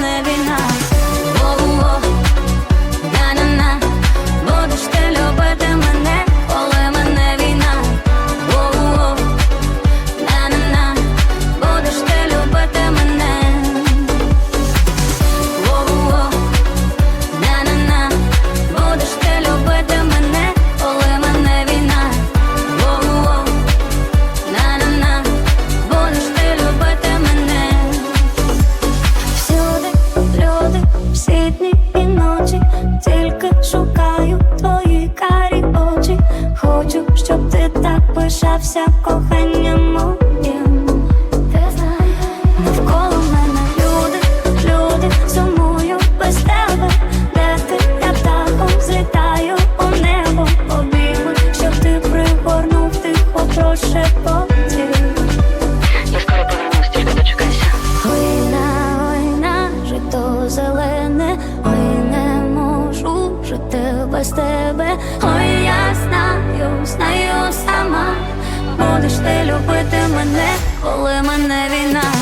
living дні і ночі, тільки шукаю твої карі очі. Хочу, щоб ти так пишався, коханням моє то зелене, ой, не можу жити без тебе, ой, я знаю, знаю сама, будеш ти любити мене, коли мене війна.